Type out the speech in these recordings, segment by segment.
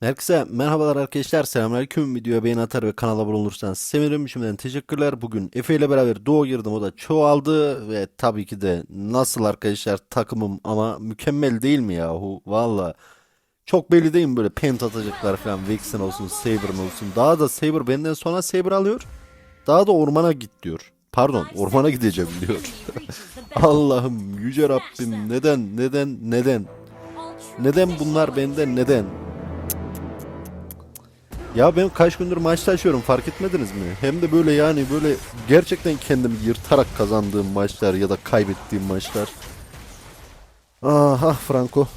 Herkese merhabalar arkadaşlar. Selamünaleyküm. Videoya beğeni atar ve kanala abone olursanız sevinirim. Şimdiden teşekkürler. Bugün Efe ile beraber duo girdim. O da çoğaldı ve tabii ki de nasıl arkadaşlar takımım ama mükemmel değil mi yahu? Valla. Çok belli değil mi böyle pent atacaklar falan. Vexen olsun, Saber'ın olsun. Daha da Saber benden sonra Saber alıyor. Daha da ormana git diyor. Pardon, ormana gideceğim diyor. Allah'ım yüce Rabbim neden neden neden? Neden bunlar benden neden? Ya ben kaç gündür maçta açıyorum fark etmediniz mi? Hem de böyle yani böyle gerçekten kendimi yırtarak kazandığım maçlar ya da kaybettiğim maçlar. Ah ah Franco.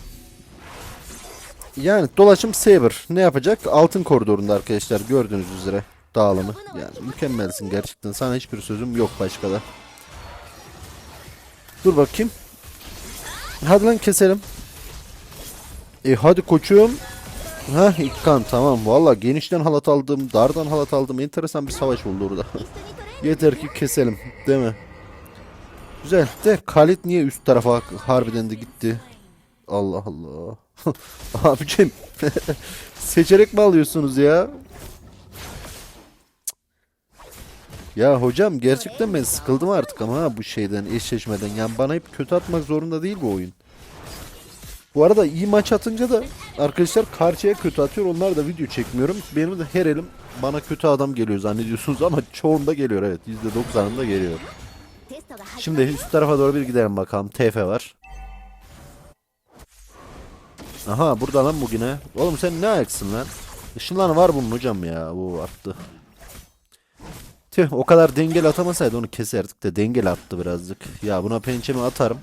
Yani dolaşım Saber ne yapacak? Altın koridorunda arkadaşlar gördüğünüz üzere dağılımı. Yani mükemmelsin gerçekten. Sana hiçbir sözüm yok başka da. Dur bakayım. Hadi lan keselim. E hadi koçum. Ha ilk tamam. Valla genişten halat aldım, dardan halat aldım. Enteresan bir savaş oldu orada. Yeter ki keselim, değil mi? Güzel. De Khalid niye üst tarafa harbiden de gitti? Allah Allah. Abicim seçerek mi alıyorsunuz ya? Ya hocam gerçekten ben sıkıldım artık ama bu şeyden eşleşmeden. Yani bana hep kötü atmak zorunda değil bu oyun. Bu arada iyi maç atınca da arkadaşlar karşıya kötü atıyor. Onlar da video çekmiyorum. Benim de her elim bana kötü adam geliyor zannediyorsunuz ama çoğunda geliyor evet. %90'ında geliyor. Şimdi üst tarafa doğru bir gidelim bakalım. TF var. Aha burada lan bugüne. Oğlum sen ne ayaksın lan? Işınlanı var bunun hocam ya. Bu attı. Tüh o kadar dengel atamasaydı onu keserdik de dengel attı birazcık. Ya buna pençemi atarım.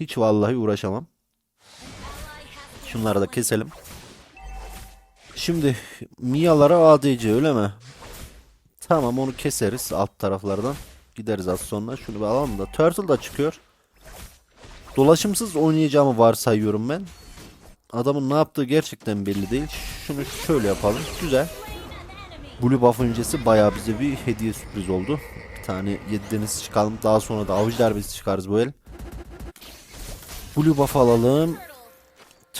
Hiç vallahi uğraşamam. Şunları da keselim. Şimdi Mia'lara ADC öyle mi? Tamam onu keseriz alt taraflardan. Gideriz az sonra. Şunu bir alalım da. Turtle da çıkıyor. Dolaşımsız oynayacağımı varsayıyorum ben. Adamın ne yaptığı gerçekten belli değil. Şunu şöyle yapalım. Güzel. Blue buff öncesi bayağı bize bir hediye sürpriz oldu. Bir tane 7 deniz çıkalım. Daha sonra da avcı darbesi çıkarız bu el. Blue buff alalım.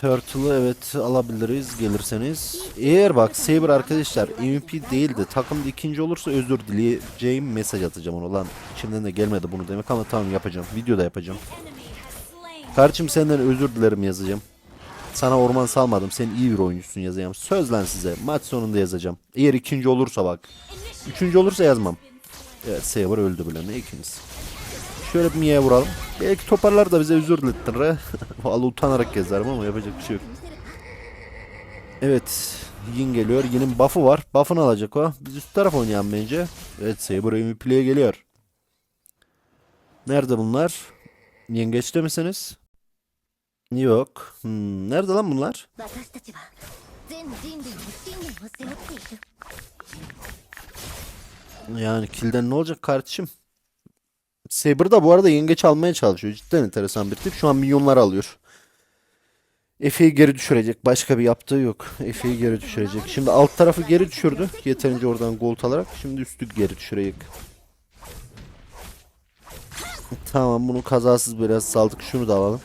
Turtle'ı evet alabiliriz gelirseniz. Eğer bak Saber arkadaşlar MVP değil de takımda ikinci olursa özür dileyeceğim mesaj atacağım ona. Lan içimden de gelmedi bunu demek ama tamam yapacağım. Videoda yapacağım. Kardeşim senden özür dilerim yazacağım. Sana orman salmadım. Sen iyi bir oyuncusun yazacağım. Söz lan size. Maç sonunda yazacağım. Eğer ikinci olursa bak. Üçüncü olursa yazmam. Evet Saber öldü bile ne ikiniz. Şöyle bir miye vuralım. Belki toparlar da bize özür dilettin. Vallahi utanarak gezerim ama yapacak bir şey yok. Evet. Yin geliyor. Yin'in buff'ı var. Buff'ını alacak o. Biz üst taraf oynayan bence. Evet Saber MVP'liye geliyor. Nerede bunlar? Yengeçte misiniz? Yok. Hmm, nerede lan bunlar? Yani kilden ne olacak kardeşim? Saber da bu arada yengeç almaya çalışıyor. Cidden enteresan bir tip. Şu an milyonlar alıyor. Efe'yi geri düşürecek. Başka bir yaptığı yok. Efe'yi geri düşürecek. Şimdi alt tarafı geri düşürdü. Yeterince oradan gol alarak. Şimdi üstü geri düşürecek. Tamam bunu kazasız biraz saldık. Şunu da alalım.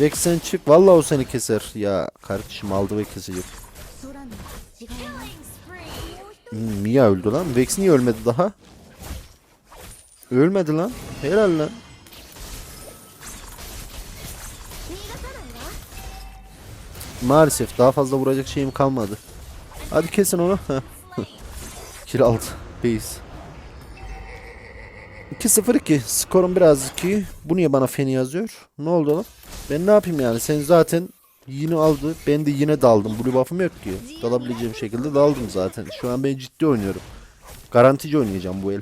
Vexen çık. Vallahi o seni keser. Ya kardeşim aldı ve kesecek. Hmm, Mia öldü lan. Vex niye ölmedi daha? Ölmedi lan. Helal lan. Maalesef daha fazla vuracak şeyim kalmadı. Hadi kesin onu. Kill alt. Base. 2-0-2 skorum biraz ki bu niye bana feni yazıyor ne oldu lan ben ne yapayım yani sen zaten yine aldı ben de yine daldım bu buff'ım yok ki dalabileceğim şekilde daldım zaten şu an ben ciddi oynuyorum garantici oynayacağım bu el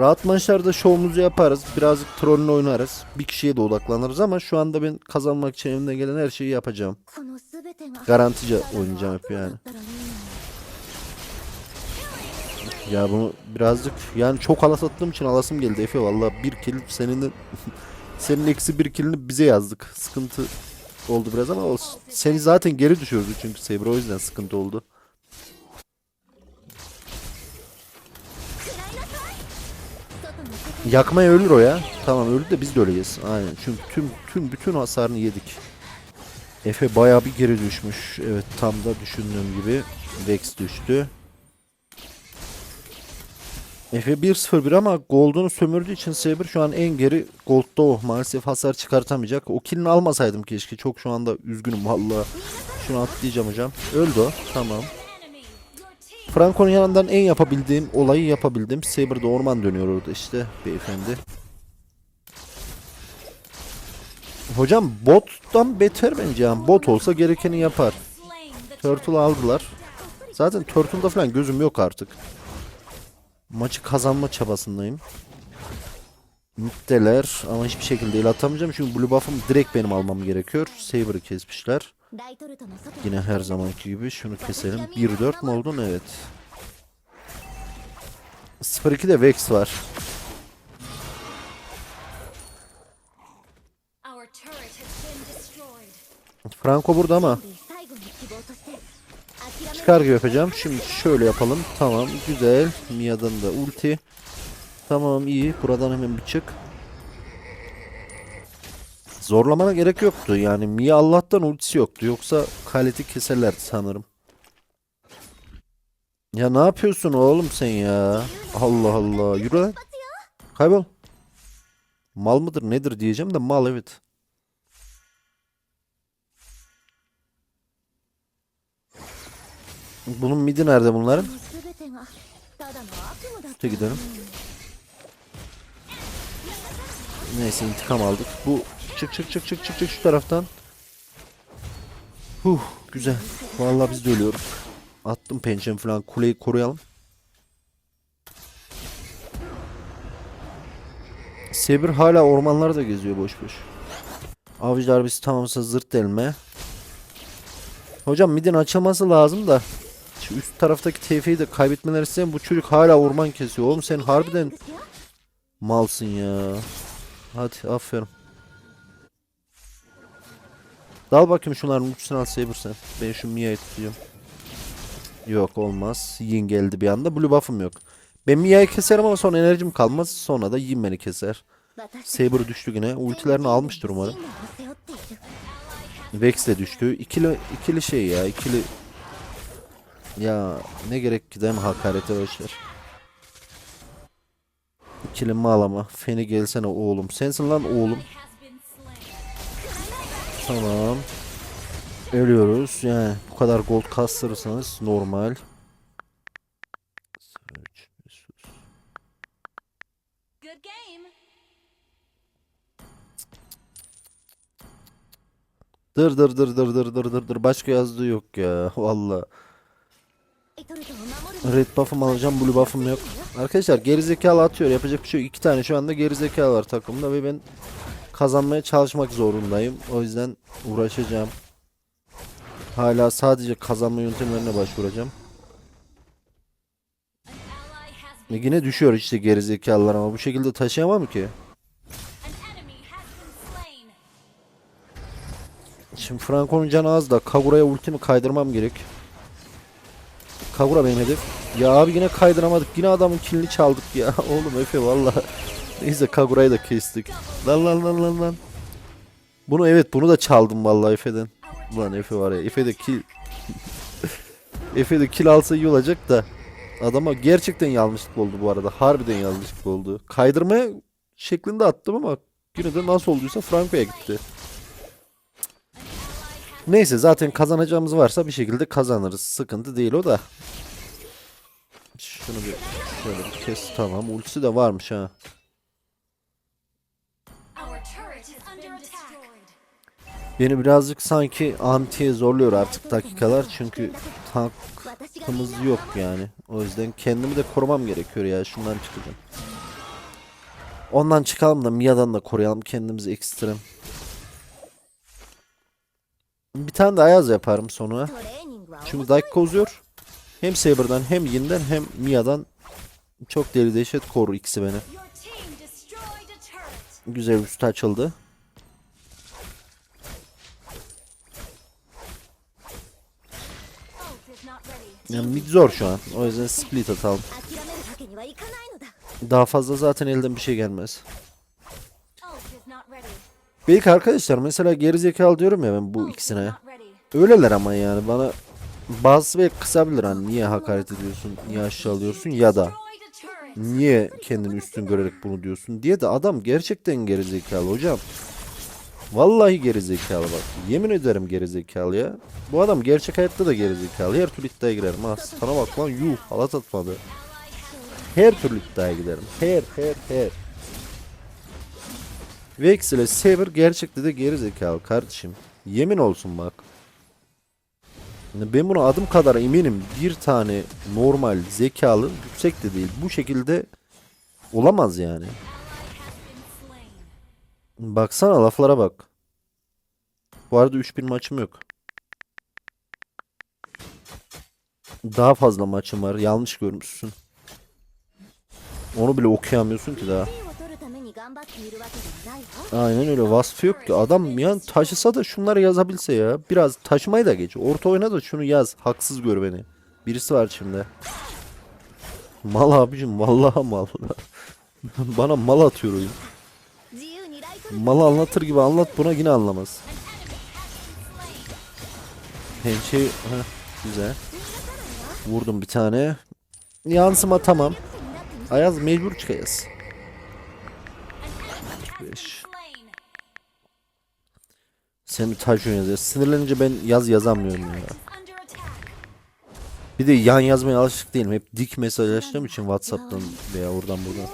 Rahat maçlarda şovumuzu yaparız. Birazcık trollünü oynarız. Bir kişiye de odaklanırız ama şu anda ben kazanmak için elimden gelen her şeyi yapacağım. Garantice oynayacağım hep yani. Ya bunu birazcık yani çok alas attığım için alasım geldi Efe valla bir kill senin senin eksi bir killini bize yazdık. Sıkıntı oldu biraz ama olsun. Seni zaten geri düşürdü çünkü Sabre o yüzden sıkıntı oldu. Yakmaya ölür o ya. Tamam öldü de biz de öleceğiz. Aynen. Çünkü tüm tüm bütün hasarını yedik. Efe baya bir geri düşmüş. Evet tam da düşündüğüm gibi. Vex düştü. Efe 1-0-1 ama Gold'unu sömürdüğü için Saber şu an en geri Gold'da o. Maalesef hasar çıkartamayacak. O killini almasaydım keşke. Çok şu anda üzgünüm valla. Şunu atlayacağım hocam. Öldü o. Tamam. Franco'nun yanından en yapabildiğim olayı yapabildim. Saber'da orman dönüyor orada işte beyefendi. Hocam bottan beter bence yani. Bot olsa gerekeni yapar. Turtle aldılar. Zaten Turtle'da falan gözüm yok artık. Maçı kazanma çabasındayım. Middeler ama hiçbir şekilde el atamayacağım çünkü blue buff'ım direkt benim almam gerekiyor. Saber'ı kesmişler. Yine her zamanki gibi şunu keselim. 1-4 mi oldun? Evet. 0-2'de Vex var. Franco burada ama. Çıkar gibi yapacağım. Şimdi şöyle yapalım. Tamam güzel. Mia'dan da ulti. Tamam iyi. Buradan hemen bir çık. Zorlamana gerek yoktu. Yani Mia Allah'tan ultisi yoktu. Yoksa kaleti keserlerdi sanırım. Ya ne yapıyorsun oğlum sen ya? Allah Allah. Yürü lan. Kaybol. Mal mıdır nedir diyeceğim de mal evet. Bunun midi nerede bunların? Üste gidelim. Neyse intikam aldık. Bu çık çık çık çık çık çık şu taraftan. Huh güzel. Vallahi biz de ölüyoruz. Attım pençem falan. Kuleyi koruyalım. Sebir hala ormanlarda geziyor boş boş. Avcı darbesi tamamsa zırt delme. Hocam midin açılması lazım da. Şu üst taraftaki TF'yi de kaybetmeler istemiyorum. Bu çocuk hala orman kesiyor. Oğlum sen harbiden malsın ya. Hadi aferin. Dal bakayım şunların uçsuna alsaybursan. Ben şu Mia'yı tutuyorum. Yok olmaz. Yin geldi bir anda. Blue buff'ım yok. Ben Mia'yı keserim ama sonra enerjim kalmaz. Sonra da Yin beni keser. Saber düştü yine. Ultilerini almıştır umarım. Vex de düştü. İkili, ikili şey ya. ikili Ya ne gerek ki değil mi hakarete başlar. İkili malama. Feni gelsene oğlum. Sensin lan oğlum. Tamam. Ölüyoruz. Yani bu kadar gold kastırırsanız normal. Dır dır dır dır dır dır dır dır başka yazdığı yok ya valla. Red buff'ımı alacağım blue buff'ım yok. Arkadaşlar gerizekalı atıyor yapacak bir şey yok. İki tane şu anda gerizekalı var takımda ve ben kazanmaya çalışmak zorundayım. O yüzden uğraşacağım. Hala sadece kazanma yöntemlerine başvuracağım. Been. yine düşüyor işte gerizekalılar ama bu şekilde taşıyamam ki. Şimdi Franco'nun canı az da Kagura'ya ultimi kaydırmam gerek. Kagura benim hedef. Ya abi yine kaydıramadık. Yine adamın kilini çaldık ya. Oğlum Efe valla. Neyse Kagura'yı da kestik. Lan lan lan lan lan. Bunu evet bunu da çaldım vallahi Efe'den. Ulan Efe var ya. Efe de kill. Efe de kill alsa iyi olacak da. Adama gerçekten yanlışlık oldu bu arada. Harbiden yanlışlık oldu. Kaydırmaya şeklinde attım ama yine de nasıl olduysa Franco'ya gitti. Neyse zaten kazanacağımız varsa bir şekilde kazanırız. Sıkıntı değil o da. Şunu bir şöyle bir kes tamam. Ultisi de varmış ha. Beni birazcık sanki antiye zorluyor artık dakikalar çünkü tankımız yok yani. O yüzden kendimi de korumam gerekiyor ya şundan çıkacağım. Ondan çıkalım da Mia'dan da koruyalım kendimizi ekstrem. Bir tane de Ayaz yaparım sonra. Çünkü dakika uzuyor. Hem Saber'dan hem Yin'den hem Mia'dan çok deli dehşet koru ikisi beni. Güzel üstü açıldı. Yani mid zor şu an. O yüzden split atalım. Daha fazla zaten elden bir şey gelmez. Belki arkadaşlar mesela gerizekalı diyorum ya ben bu ikisine. Öyleler ama yani bana bazı ve kısabilir hani niye hakaret ediyorsun, niye aşağılıyorsun ya da niye kendini üstün görerek bunu diyorsun diye de adam gerçekten gerizekalı hocam. Vallahi gerizekalı bak. Yemin ederim gerizekalı ya. Bu adam gerçek hayatta da gerizekalı. Her türlü iddiaya girerim ha. Sana bak lan yuh halat atmadı. Her türlü iddiaya giderim. Her her her. Vex ile Saber gerçekte de gerizekalı kardeşim. Yemin olsun bak. Ben buna adım kadar eminim bir tane normal zekalı yüksek de değil bu şekilde olamaz yani. Baksana laflara bak. Bu arada 3000 maçım yok. Daha fazla maçım var. Yanlış görmüşsün. Onu bile okuyamıyorsun ki daha. Aynen öyle vasfı yok ki. Adam yani taşısa da şunları yazabilse ya. Biraz taşımayı da geç. Orta oyna da şunu yaz. Haksız gör beni. Birisi var şimdi. Mal abicim vallahi mal. Bana mal atıyor oyun. Malı anlatır gibi anlat buna yine anlamaz. Pençeyi... Heh, güzel. Vurdum bir tane. Yansıma tamam. Ayaz mecbur çıkayız. 5. Sen Tajun yazıyor. Sinirlenince ben yaz yazamıyorum ya. Bir de yan yazmaya alışık değilim. Hep dik mesajlaştığım için Whatsapp'tan veya oradan buradan.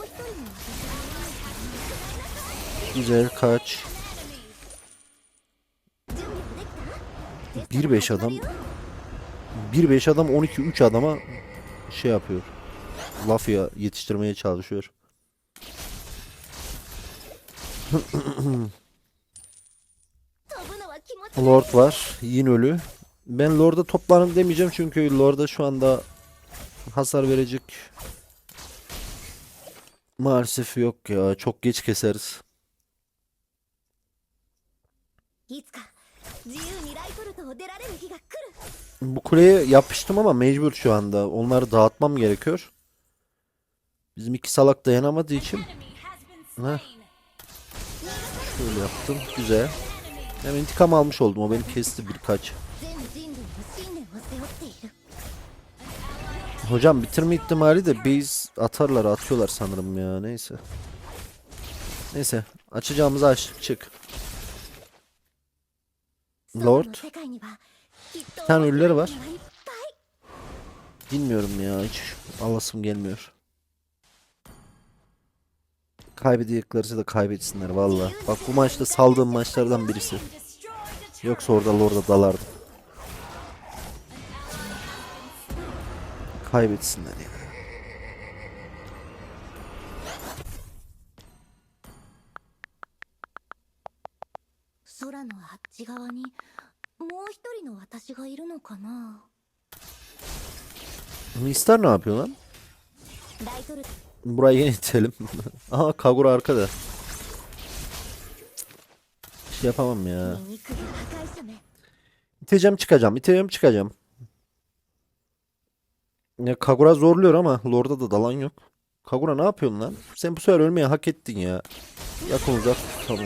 Güzel kaç. 1-5 adam 1-5 adam 12-3 adama şey yapıyor. Lafya yetiştirmeye çalışıyor. Lord var. Yin ölü. Ben Lord'a toplanın demeyeceğim çünkü Lord'a şu anda hasar verecek maalesef yok ya. Çok geç keseriz. Bu kuleye yapıştım ama mecbur şu anda. Onları dağıtmam gerekiyor. Bizim iki salak dayanamadığı için. Heh. Şöyle yaptım. Güzel. Hem intikam almış oldum. O beni kesti birkaç. Hocam bitirme ihtimali de biz atarlar atıyorlar sanırım ya. Neyse. Neyse. Açacağımızı açtık. Çık. Lord. Bir tane ölüler var. Bilmiyorum ya hiç alasım gelmiyor. Kaybedecekleri de kaybetsinler valla. Bak bu maçta saldığım maçlardan birisi. Yoksa orada Lord'a dalardım. Kaybetsinler ya. のあっち側にもう一人の私がいるのかな Mister ne yapıyor lan? ライトルト Burayı yine itelim. Aha Kagura arkada. Bir şey yapamam ya. 醜い破壊者め İteceğim çıkacağım. İteceğim çıkacağım. Ya Kagura zorluyor ama Lord'a da dalan yok. Kagura ne yapıyorsun lan? Sen bu sefer ölmeyi hak ettin ya. Yakın uzak. Tamam.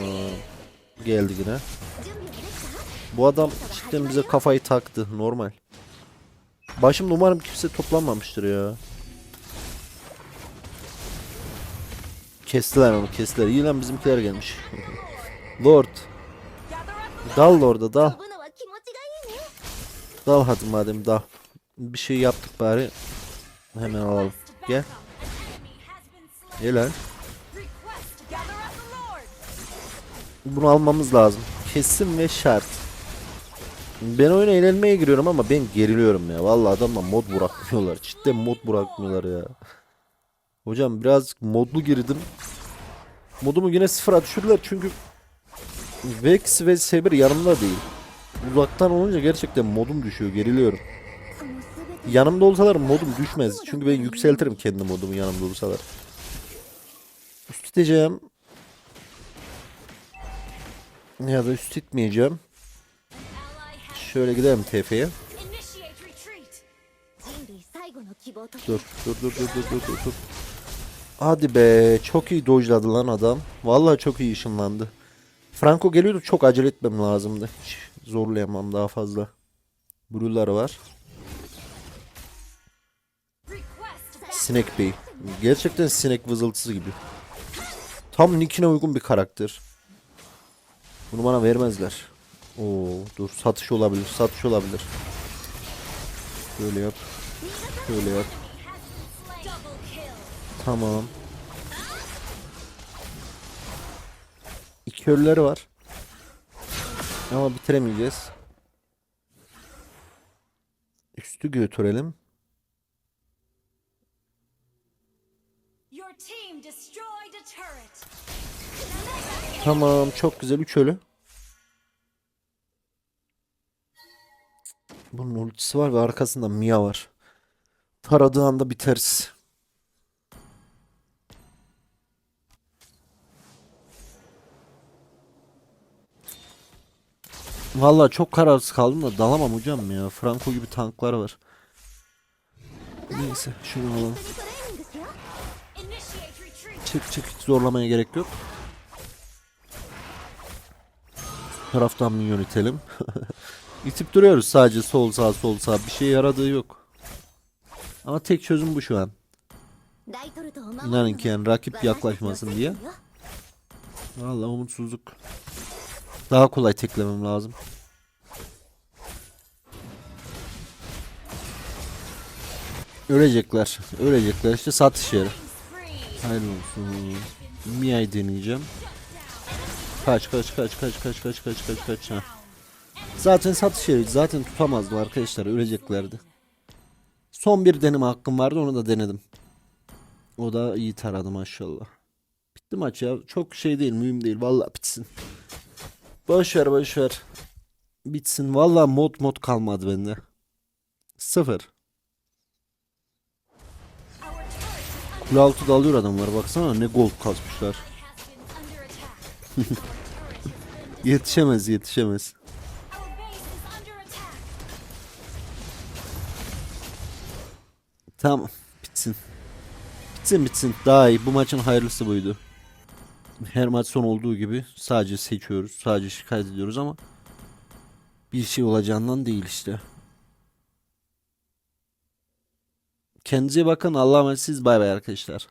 Geldi yine. Bu adam cidden bize kafayı taktı. Normal. Başım umarım kimse toplanmamıştır ya. Kestiler onu kestiler. İyi lan bizimkiler gelmiş. Lord. Dal Lord'a dal. Dal hadi madem dal. Bir şey yaptık bari. Hemen alalım. Gel. Gel lan. Bunu almamız lazım. Kesin ve şart. Ben oyuna eğlenmeye giriyorum ama ben geriliyorum ya. Vallahi adamla mod bırakmıyorlar. Cidden mod bırakmıyorlar ya. Hocam biraz modlu girdim. Modumu yine sıfıra düşürdüler çünkü Vex ve Saber yanımda değil. Uzaktan olunca gerçekten modum düşüyor, geriliyorum. Yanımda olsalar modum düşmez. Çünkü ben yükseltirim kendi modumu yanımda olsalar. Üst tutacağım ya da üst gitmeyeceğim. Şöyle gidelim TF'ye. Dur dur dur dur dur dur dur. Hadi be çok iyi dojladı lan adam. Vallahi çok iyi ışınlandı. Franco geliyordu çok acele etmem lazımdı. Hiç zorlayamam daha fazla. Brular var. Sinek Bey. Gerçekten sinek vızıltısı gibi. Tam Nick'ine uygun bir karakter. Bunu bana vermezler. Oo, dur satış olabilir, satış olabilir. Böyle yap. Böyle yap. Tamam. İki ölüleri var. Ama bitiremeyeceğiz. Üstü götürelim. Tamam çok güzel 3 ölü. Bunun ultisi var ve arkasında Mia var. Taradığı anda biteriz. Valla çok kararsız kaldım da dalamam hocam ya. Franco gibi tanklar var. Neyse şunu alalım. Çık çık hiç zorlamaya gerek yok. taraftan mı yönetelim? İtip duruyoruz sadece sol sağ sol sağ. Bir şey yaradığı yok. Ama tek çözüm bu şu an. İnanın ki yani rakip yaklaşmasın diye. Valla umutsuzluk. Daha kolay teklemem lazım. Ölecekler. Ölecekler işte satış yeri. Hayırlı olsun. Mia'yı deneyeceğim. Kaç kaç kaç kaç kaç kaç kaç kaç kaç ha. Zaten satış yeri zaten tutamazdım arkadaşlar öleceklerdi. Son bir deneme hakkım vardı onu da denedim. O da iyi taradı maşallah. Bitti maç ya. Çok şey değil mühim değil. Vallahi bitsin. Boş ver boş ver. Bitsin. Vallahi mod mod kalmadı bende. Sıfır. Kule altı dalıyor adamlar baksana ne gold kasmışlar. Yetişemez yetişemez. Tamam bitsin. Bitsin bitsin. Daha iyi. Bu maçın hayırlısı buydu. Her maç son olduğu gibi sadece seçiyoruz. Sadece şikayet ediyoruz ama bir şey olacağından değil işte. Kendinize bakın. Allah'a emanet siz bay bay arkadaşlar.